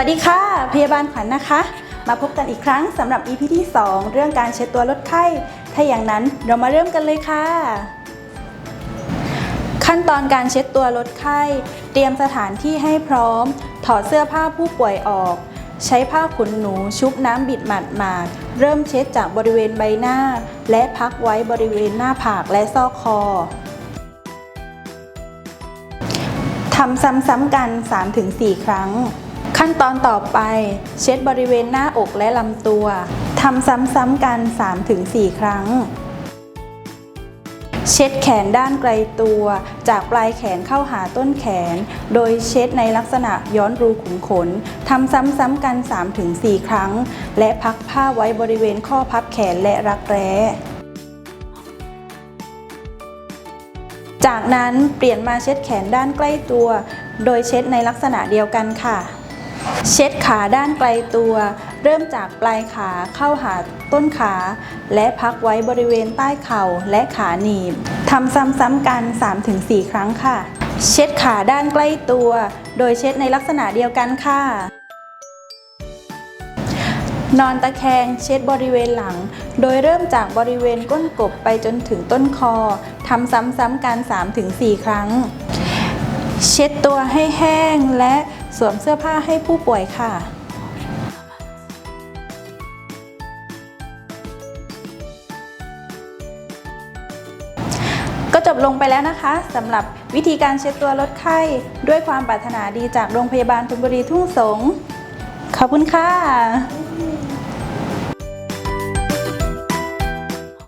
วัสดีค่ะ พยาบาลขวัญนะคะ มาพบกันอีกครั้งสำหรับ EP ที่ 2 เรื่องการเช็ดตัวลดไข้ ถ้าอย่างนั้นเรามาเริ่มกันเลยค่ะ ขั้นตอนการเช็ดตัวลดไข้ เตรียมสถานที่ให้พร้อม ถอดเสื้อผ้าผู้ป่วยออก ใช้ผ้าขนหนูชุบน้ำบิดหมาดหมาดๆเริ่มเช็ดจากบริเวณใบหน้า และพักไว้บริเวณหน้าผากและซอกคอทำซ้ำๆกัน 3-4 ครั้ง ขั้นตอนต่อไป เช็ดบริเวณหน้าอกและลำตัวทำซ้ำๆกัน 3-4 ครั้ง เช็ดแขนด้านไกลตัว จากปลายแขนเข้าหาต้นแขน โดยเช็ดในลักษณะย้อนรูขุมขนทำซ้ำๆกัน 3-4 ครั้ง และพักผ้าไว้บริเวณข้อพับแขนและรักแร้จากนั้นเปลี่ยนมาเช็ดแขนด้านใกล้ตัว โดยเช็ดในลักษณะเดียวกันค่ะ เช็ดขาด้านไกลตัว เริ่มจากปลายขาเข้าหาต้นขา และพักไว้บริเวณใต้เข่าและขาหนีบทำซ้ำๆกัน 3-4 ครั้งค่ะ เช็ดขาด้านใกล้ตัว โดยเช็ดในลักษณะเดียวกันค่ะ นอนตะแคงเช็ดบริเวณหลัง โดยเริ่มจากบริเวณก้นกบไปจนถึงต้นคอทำซ้ำๆกัน 3-4 ครั้ง เช็ดตัวให้แห้งและ สวมเสื้อผ้าให้ผู้ป่วยค่ะ ก็จบลงไปแล้วนะคะสำหรับวิธีการเช็ดตัวลดไข้ ด้วยความปรารถนาดีจากโรงพยาบาลธนบุรีทุ่งสงขอบคุณค่ะ